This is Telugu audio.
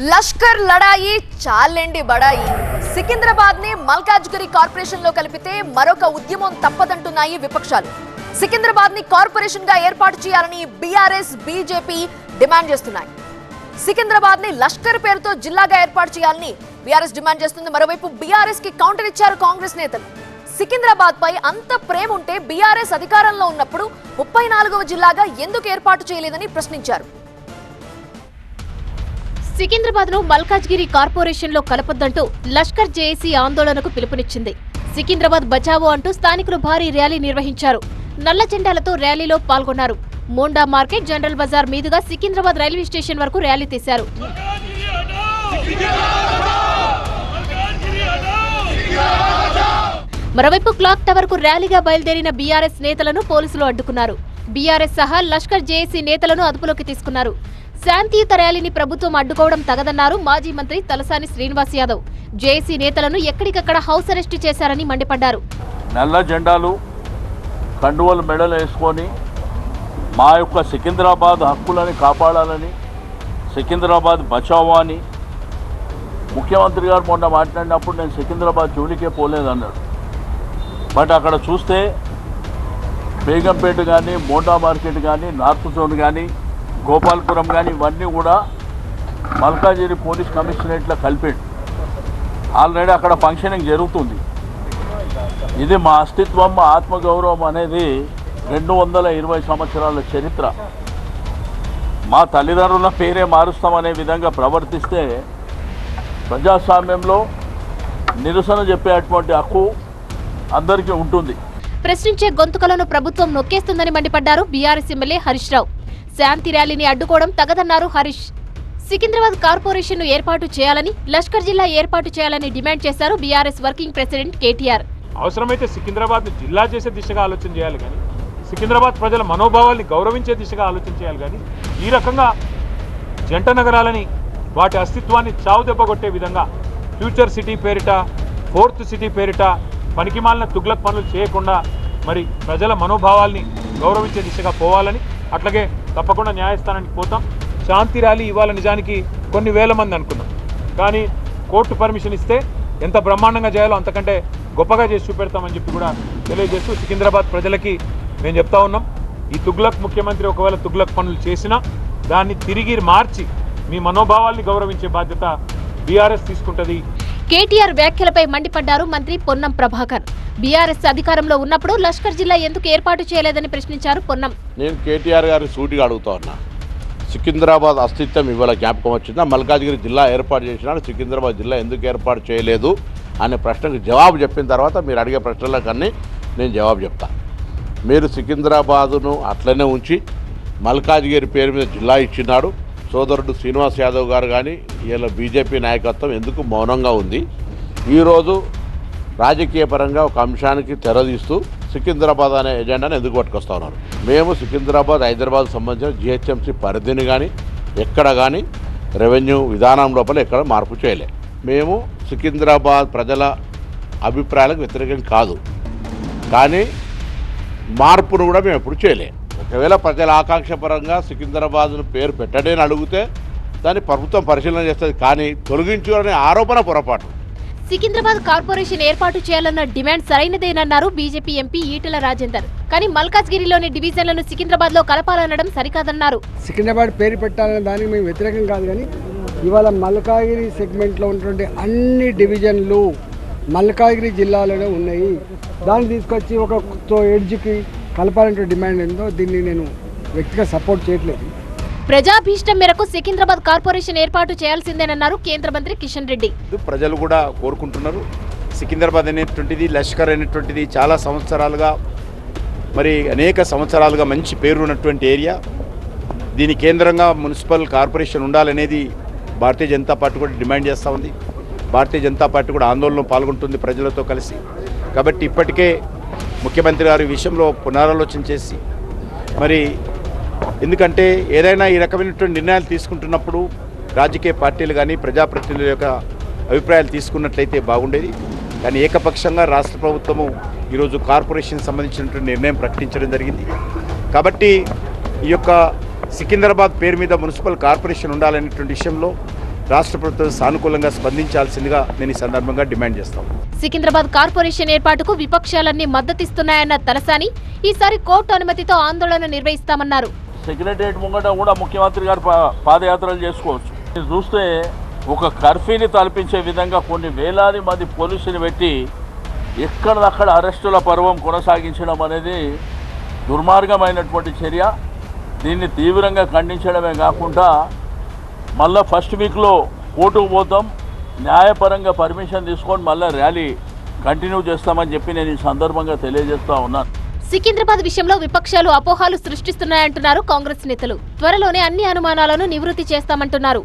లష్కర్ లడాయి చాలెండి బడాయి. సికింద్రాబాద్ని మల్కాజ్గిరి కార్పొరేషన్లో కలిపితే మరొక ఉద్యమం తప్పదంటున్నాయి విపక్షాలు. సికింద్రాబాద్ని కార్పొరేషన్గా ఏర్పాటు చేయాలని బీఆర్ఎస్ బీజేపీ డిమాండ్ చేస్తున్నాయి. సికింద్రాబాద్ని లష్కర్ పేరుతో జిల్లాగా ఏర్పాటు చేయాలని బీఆర్ఎస్ డిమాండ్ చేస్తుంది. మరోవైపు బీఆర్ఎస్కి కౌంటర్ ఇచ్చారు కాంగ్రెస్ నేతలు. సికింద్రాబాద్ పై అంత ప్రేమ ఉంటే బీఆర్ఎస్ అధికారంలో ఉన్నప్పుడు ముప్పై నాలుగవ జిల్లాగా ఎందుకు ఏర్పాటు చేయలేదని ప్రశ్నించారు. సికింద్రాబాద్ను మల్కాజ్గిరి కార్పొరేషన్లో కలపొద్దంటూ లష్కర్ జేఏసీ ఆందోళనకు పిలుపునిచ్చింది. సికింద్రాబాద్ బచావో అంటూ స్థానికులు భారీ ర్యాలీ నిర్వహించారు. నల్ల జెండాలతో ర్యాలీలో పాల్గొన్నారు. మోండా మార్కెట్ జనరల్ బజార్ మీదుగా సికింద్రాబాద్ రైల్వే స్టేషన్ వరకు ర్యాలీ తీశారు. మరోవైపు క్లాక్ టవర్కు ర్యాలీగా బయలుదేరిన బీఆర్ఎస్ నేతలను పోలీసులు అడ్డుకున్నారు. బీఆర్ఎస్ సహా లష్కర్ జేఏసీ నేతలను అదుపులోకి తీసుకున్నారు. శాంతియుత ర్యాలీని ప్రభుత్వం అడ్డుకోవడం తగదన్నారు మాజీ మంత్రి తలసాని శ్రీనివాస్ యాదవ్. జేఏసీ నేతలను ఎక్కడికక్కడ హౌస్ అరెస్టు చేశారని మండిపడ్డారు. నల్ల జెండాలు కండువలు మెడలు వేసుకొని మా యొక్క సికింద్రాబాద్ హక్కులని కాపాడాలని సికింద్రాబాద్ బచావో అని ముఖ్యమంత్రి గారు మొన్న మాట్లాడినప్పుడు నేను సికింద్రాబాద్ జోలికే పోలేదన్నాడు. బట్ అక్కడ చూస్తే బేగంపేట కానీ మోండా మార్కెట్ కానీ నార్త్ జోన్ కానీ గోపాల్పురం కానీ ఇవన్నీ కూడా మల్కాజిరి పోలీస్ కమిషనరేట్లో కలిపాడు. ఆల్రెడీ అక్కడ ఫంక్షనింగ్ జరుగుతుంది. ఇది మా అస్తిత్వం మా ఆత్మగౌరవం అనేది రెండు వందల ఇరవై సంవత్సరాల చరిత్ర. మా తల్లిదండ్రుల పేరే మారుస్తామనే విధంగా ప్రవర్తిస్తే ప్రజాస్వామ్యంలో నిరసన చెప్పేటువంటి హక్కు అందరికీ ఉంటుంది. ప్రశ్నించే గొంతుకలను ప్రభుత్వం నొక్కేస్తుందని మండిపడ్డారు బీఆర్ఎస్ ఎమ్మెల్యే హరీష్ రావు. శాంతి ర్యాలీని అడ్డుకోవడం తగదన్నారు హరీష్. సికింద్రాబాద్ కార్పొరేషన్ను ఏర్పాటు చేయాలని లష్కర్ జిల్లా ఏర్పాటు చేయాలని డిమాండ్ చేశారు బీఆర్ఎస్ వర్కింగ్ ప్రెసిడెంట్ కేటీఆర్. అవసరమైతే సికింద్రాబాద్ జిల్లా చేసే దిశగా ఆలోచన చేయాలి కానీ సికింద్రాబాద్ ప్రజల మనోభావాల్ని గౌరవించే దిశగా ఆలోచన చేయాలి కానీ ఈ రకంగా జంట నగరాలని వాటి అస్తిత్వాన్ని చావు దెబ్బగొట్టే విధంగా ఫ్యూచర్ సిటీ పేరిట ఫోర్త్ సిటీ పేరిట పనికిమాలిన తుగ్లక్ పనులు చేయకుండా మరి ప్రజల మనోభావాల్ని గౌరవించే దిశగా పోవాలని అట్లాగే తప్పకుండా న్యాయస్థానానికి పోతాం. శాంతి ర్యాలీ ఇవాళ నిజానికి కొన్ని వేల మంది అనుకున్నాం. కానీ కోర్టు పర్మిషన్ ఇస్తే ఎంత బ్రహ్మాండంగా చేయాలో అంతకంటే గొప్పగా చేసి చూపెడతామని చెప్పి కూడా తెలియజేస్తూ సికింద్రాబాద్ ప్రజలకి మేము చెప్తా ఉన్నాం. ఈ తుగ్లక్ ముఖ్యమంత్రి ఒకవేళ తుగ్లక్ పనులు చేసినా దాన్ని తిరిగి మార్చి మీ మనోభావాల్ని గౌరవించే బాధ్యత బీఆర్ఎస్ తీసుకుంటుంది. కేటీఆర్ వ్యాఖ్యలపై మండిపడ్డారు మంత్రి పొన్నం ప్రభాకర్. బీఆర్ఎస్ అధికారంలో ఉన్నప్పుడు లష్కర్ జిల్లా ఎందుకు ఏర్పాటు చేయలేదని ప్రశ్నించారు పొన్నం. నేను కేటీఆర్ గారి సూటిగా అడుగుతా ఉన్నా. సికింద్రాబాద్ అస్తిత్వం ఇవాళ జ్ఞాపకం వచ్చిందా? మల్కాజ్గిరి జిల్లా ఏర్పాటు చేసినాడు సికింద్రాబాద్ జిల్లా ఎందుకు ఏర్పాటు చేయలేదు అనే ప్రశ్నకు జవాబు చెప్పిన తర్వాత మీరు అడిగే ప్రశ్నలకన్నీ నేను జవాబు చెప్తాను మీరు సికింద్రాబాదును అట్లనే ఉంచి మల్కాజ్గిరి పేరు మీద జిల్లా ఇచ్చినాడు సోదరుడు శ్రీనివాస్ యాదవ్ గారు కానీ ఇలా బీజేపీ నాయకత్వం ఎందుకు మౌనంగా ఉంది? ఈరోజు రాజకీయ పరంగా ఒక అంశానికి తెరదీస్తూ సికింద్రాబాద్ అనే ఎజెండాను ఎందుకు పట్టుకొస్తా ఉన్నారు? మేము సికింద్రాబాద్ హైదరాబాద్ సంబంధించిన జిహెచ్ఎంసీ పరిధిని కానీ ఎక్కడ కానీ రెవెన్యూ విధానం లోపల ఎక్కడ మార్పు చేయలే. మేము సికింద్రాబాద్ ప్రజల అభిప్రాయాలకు వ్యతిరేకం కాదు. కానీ మార్పును కూడా మేము ఎప్పుడు చేయలేము ఒకవేళ ప్రజల ఆకాంక్ష పరంగా సికింద్రాబాద్ను పేరు పెట్టడని అడిగితే దాన్ని ప్రభుత్వం పరిశీలన చేస్తుంది కానీ తొలగించు అనే ఆరోపణ పొరపాటు. సికింద్రాబాద్ కార్పొరేషన్ ఏర్పాటు చేయాలన్న డిమాండ్ సరైనదేనన్నారు బీజేపీ ఎంపీ ఈటెల రాజేందర్. కానీ మల్కాజ్గిరిలోని డివిజన్లను సికింద్రాబాద్లో కలపాలనడం సరికాదన్నారు. సికింద్రాబాద్ పేరు పెట్టాలనే దానికి మేము వ్యతిరేకం కాదు కానీ ఇవాళ మల్కాగిరి సెగ్మెంట్లో ఉన్నటువంటి అన్ని డివిజన్లు మల్కాగిరి జిల్లాలోనే ఉన్నాయి. దాన్ని తీసుకొచ్చి ఒక తో- ఎడ్జ్కి కలపాలంటే డిమాండ్ ఏందో దీన్ని నేను వ్యక్తిగా సపోర్ట్ చేయట్లేదు. ప్రజాభీష్టం మేరకు సికింద్రాబాద్ కార్పొరేషన్ ఏర్పాటు చేయాల్సిందేనన్నారు కేంద్ర మంత్రి కిషన్ రెడ్డి. ప్రజలు కూడా కోరుకుంటున్నారు. సికింద్రాబాద్ అనేటువంటిది లష్కర్ అనేటువంటిది చాలా సంవత్సరాలుగా మరి అనేక సంవత్సరాలుగా మంచి పేరు ఉన్నటువంటి ఏరియా. దీని కేంద్రంగా మున్సిపల్ కార్పొరేషన్ ఉండాలనేది భారతీయ జనతా పార్టీ కూడా డిమాండ్ చేస్తూ ఉంది. భారతీయ జనతా పార్టీ కూడా ఆందోళనలో పాల్గొంటుంది ప్రజలతో కలిసి. కాబట్టి ఇప్పటికే ముఖ్యమంత్రి గారు ఈ విషయంలో పునరాలోచన చేసి మరి ఎందుకంటే ఏదైనా ఈ రకమైనటువంటి నిర్ణయాలు తీసుకుంటున్నప్పుడు రాజకీయ పార్టీలు కానీ ప్రజాప్రతినిధుల యొక్క అభిప్రాయాలు తీసుకున్నట్లయితే బాగుండేది. కానీ ఏకపక్షంగా రాష్ట్ర ప్రభుత్వము ఈరోజు కార్పొరేషన్ సంబంధించినటువంటి నిర్ణయం ప్రకటించడం జరిగింది. కాబట్టి ఈ యొక్క సికింద్రాబాద్ పేరు మీద మున్సిపల్ కార్పొరేషన్ ఉండాలనేటువంటి విషయంలో రాష్ట్ర ప్రభుత్వం సానుకూలంగా స్పందించాల్సిందిగా నేను ఈ సందర్భంగా డిమాండ్ చేస్తాను సికింద్రాబాద్ కార్పొరేషన్ ఏర్పాటుకు విపక్షాలన్నీ మద్దతిస్తున్నాయన్న తలసాని ఈసారి కోర్టు అనుమతితో ఆందోళన నిర్వహిస్తామన్నారు. సెక్రటరియట్ ముంగట కూడా ముఖ్యమంత్రి గారు పా- పాదయాత్రలు చేసుకోవచ్చు. చూస్తే ఒక కర్ఫ్యూని తలపించే విధంగా కొన్ని వేలాది మంది పోలీసులు పెట్టి ఎక్కడదక్కడ అరెస్టుల పర్వం కొనసాగించడం అనేది దుర్మార్గమైనటువంటి చర్య. దీన్ని తీవ్రంగా ఖండించడమే కాకుండా మళ్ళీ ఫస్ట్ వీక్లో కోర్టుకు పోతాం. న్యాయపరంగా పర్మిషన్ తీసుకొని మళ్ళీ ర్యాలీ కంటిన్యూ చేస్తామని చెప్పి నేను ఈ సందర్భంగా తెలియజేస్తా ఉన్నాను. సికింద్రాబాద్ విషయంలో విపక్షాలు అపోహాలు సృష్టిస్తున్నాయంటున్నారు కాంగ్రెస్ నేతలు. త్వరలోనే అన్ని అనుమానాలను నివృత్తి చేస్తామంటున్నారు.